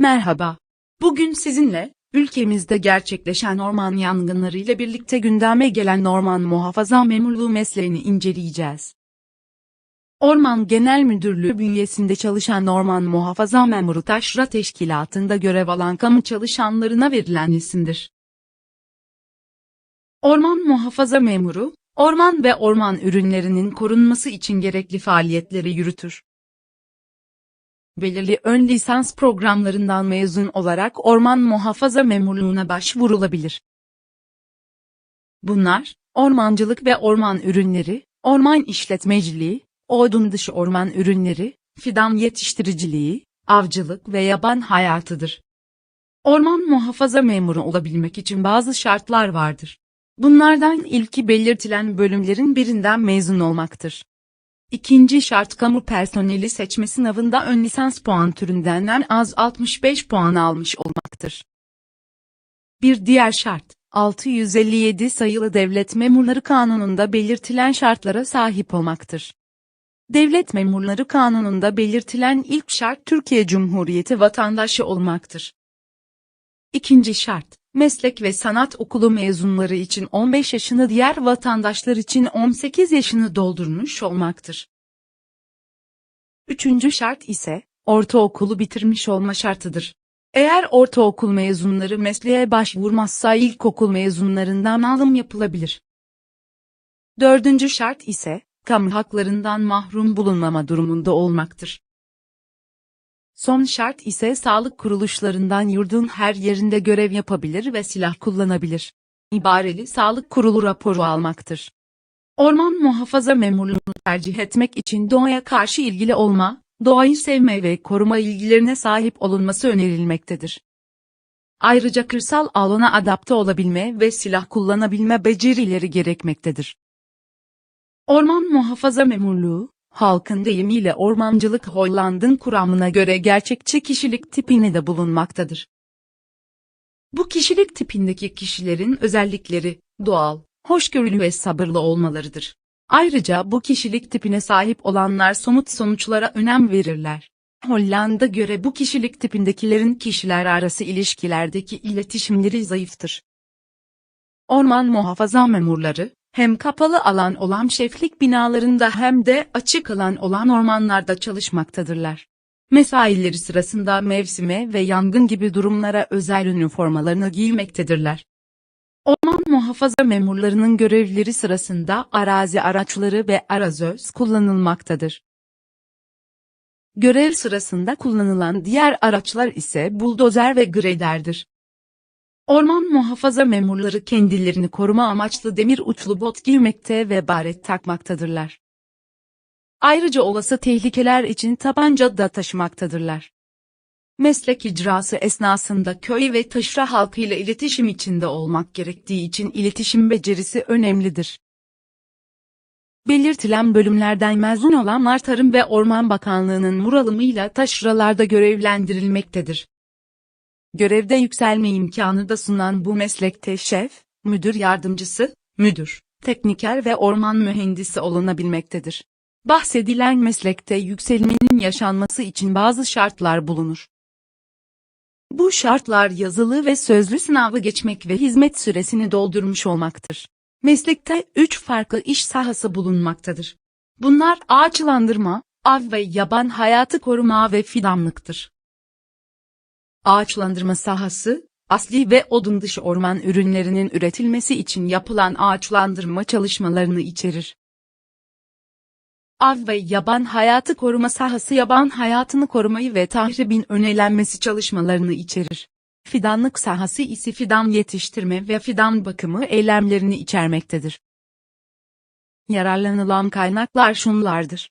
Merhaba. Bugün sizinle, ülkemizde gerçekleşen orman yangınları ile birlikte gündeme gelen orman muhafaza memurluğu mesleğini inceleyeceğiz. Orman Genel Müdürlüğü bünyesinde çalışan orman muhafaza memuru taşra teşkilatında görev alan kamu çalışanlarına verilen isimdir. Orman muhafaza memuru, orman ve orman ürünlerinin korunması için gerekli faaliyetleri yürütür belirli ön lisans programlarından mezun olarak orman muhafaza memurluğuna başvurulabilir. Bunlar, ormancılık ve orman ürünleri, orman işletmeciliği, odun dışı orman ürünleri, fidan yetiştiriciliği, avcılık ve yaban hayatıdır. Orman muhafaza memuru olabilmek için bazı şartlar vardır. Bunlardan ilki belirtilen bölümlerin birinden mezun olmaktır. İkinci şart kamu personeli seçme sınavında ön lisans puan türünden en az 65 puan almış olmaktır. Bir diğer şart, 657 sayılı Devlet Memurları Kanunu'nda belirtilen şartlara sahip olmaktır. Devlet Memurları Kanunu'nda belirtilen ilk şart Türkiye Cumhuriyeti vatandaşı olmaktır. İkinci şart, meslek ve sanat okulu mezunları için 15 yaşını diğer vatandaşlar için 18 yaşını doldurmuş olmaktır. Üçüncü şart ise, ortaokulu bitirmiş olma şartıdır. Eğer ortaokul mezunları mesleğe başvurmazsa ilkokul mezunlarından alım yapılabilir. Dördüncü şart ise, kamu haklarından mahrum bulunmama durumunda olmaktır. Son şart ise sağlık kuruluşlarından yurdun her yerinde görev yapabilir ve silah kullanabilir. İbareli sağlık kurulu raporu almaktır. Orman muhafaza memurluğunu tercih etmek için doğaya karşı ilgili olma, doğayı sevme ve koruma ilgilerine sahip olunması önerilmektedir. Ayrıca kırsal alana adapte olabilme ve silah kullanabilme becerileri gerekmektedir. Orman muhafaza memurluğu, halkın deyimiyle ormancılık Holland'ın kuramına göre gerçekçi kişilik tipini de bulunmaktadır. Bu kişilik tipindeki kişilerin özellikleri, doğal, hoşgörülü ve sabırlı olmalarıdır. Ayrıca bu kişilik tipine sahip olanlar somut sonuçlara önem verirler. Hollanda göre bu kişilik tipindekilerin kişiler arası ilişkilerdeki iletişimleri zayıftır. Orman muhafaza memurları, hem kapalı alan olan şeflik binalarında hem de açık alan olan ormanlarda çalışmaktadırlar. Mesaileri sırasında mevsime ve yangın gibi durumlara özel üniformalarını giymektedirler. Orman muhafaza memurlarının görevleri sırasında arazi araçları ve arazöz kullanılmaktadır. Görev sırasında kullanılan diğer araçlar ise buldozer ve grederdir. Orman muhafaza memurları kendilerini koruma amaçlı demir uçlu bot giymekte ve baret takmaktadırlar. Ayrıca olası tehlikeler için tabanca da taşımaktadırlar. Meslek icrası esnasında köy ve taşra halkıyla iletişim içinde olmak gerektiği için iletişim becerisi önemlidir. Belirtilen bölümlerden mezun olanlar Tarım ve Orman Bakanlığı'nın muralımıyla taşralarda görevlendirilmektedir. Görevde yükselme imkanı da sunan bu meslekte şef, müdür yardımcısı, müdür, tekniker ve orman mühendisi olunabilmektedir. Bahsedilen meslekte yükselmenin yaşanması için bazı şartlar bulunur. Bu şartlar yazılı ve sözlü sınavı geçmek ve hizmet süresini doldurmuş olmaktır. Meslekte üç farklı iş sahası bulunmaktadır. Bunlar ağaçlandırma, av ve yaban hayatı koruma ve fidanlıktır. Ağaçlandırma sahası, asli ve odun dışı orman ürünlerinin üretilmesi için yapılan ağaçlandırma çalışmalarını içerir. Av ve yaban hayatı koruma sahası yaban hayatını korumayı ve tahribin önlenmesi çalışmalarını içerir. Fidanlık sahası ise fidan yetiştirme ve fidan bakımı eylemlerini içermektedir. Yararlanılan kaynaklar şunlardır.